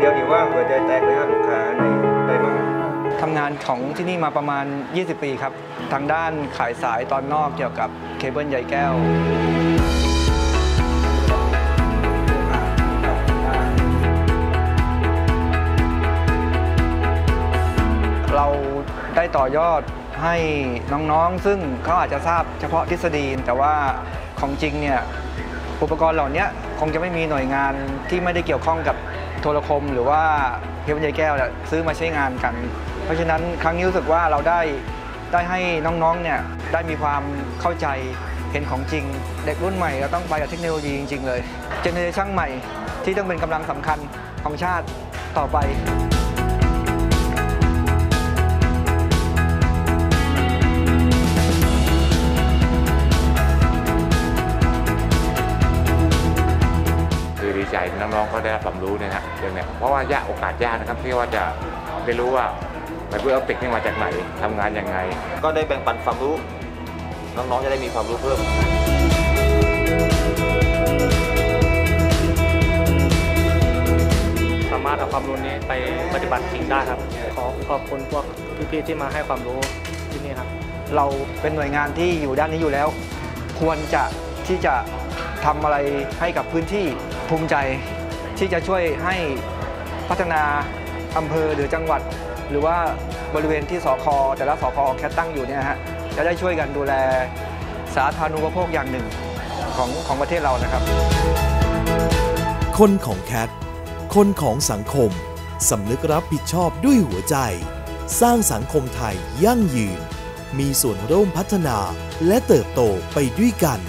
เดียวนี่ว่างหัวใจแตกเลยครับลูกค้าในได้มากทำงานของที่นี่มาประมาณ 20 ปีครับ ทางด้านขายสายตอนนอกเกี่ยวกับเคเบิลใยแก้วเราได้ต่อยอดให้น้องๆ ซึ่งเขาอาจจะทราบเฉพาะทฤษฎี แต่ว่าของจริงเนี่ยอุปกรณ์เหล่านี้คงจะไม่มีหน่วยงานที่ไม่ได้เกี่ยวข้องกับ โทรคมหรือว่าเคเบิลใยแก้วเนี่ยซื้อมาใช้งานกัน เพราะฉะนั้นครั้งนี้รู้สึกว่าเราได้ได้ให้น้องๆเนี่ยได้มีความเข้าใจเห็นของจริง เด็กรุ่นใหม่ก็ต้องไปกับเทคโนโลยีจริง ๆ เลยเจเนอเรชันใหม่ที่ต้องเป็นกำลังสำคัญของชาติต่อไป ใจน้องๆเขาได้รับความรู้เนะฮะเรื่องเนี้ยเพราะว่ายากโอกาสยากนะครับที่ว่าจะได้รู้ว่าไฟเบอร์ออปติกนี่มาจากไหนทำงานยังไง ก็ได้แบ่งปันความรู้ น้องๆจะได้มีความรู้เพิ่มสามารถเอาความรู้นี้ไปปฏิบัติจริงได้ครับ ขอขอบคุณพวกพี่ๆที่มาให้ความรู้ที่นี่ครับ เราเป็นหน่วยงานที่อยู่ด้านนี้อยู่แล้ว ควรจะที่จะทำอะไรให้กับพื้นที่ ภูมิใจที่จะช่วยให้พัฒนาอำเภอหรือจังหวัด หรือว่าบริเวณที่สคแต่ละสคแคทตั้งอยู่เนี่ยฮะจะได้ช่วยกันดูแลสาธารณูปโภคอย่างหนึ่งของของประเทศเรานะครับ คนของแคท คนของสังคม สำนึกรับผิดชอบด้วยหัวใจ สร้างสังคมไทยยั่งยืน มีส่วนร่วมพัฒนาและเติบโตไปด้วยกัน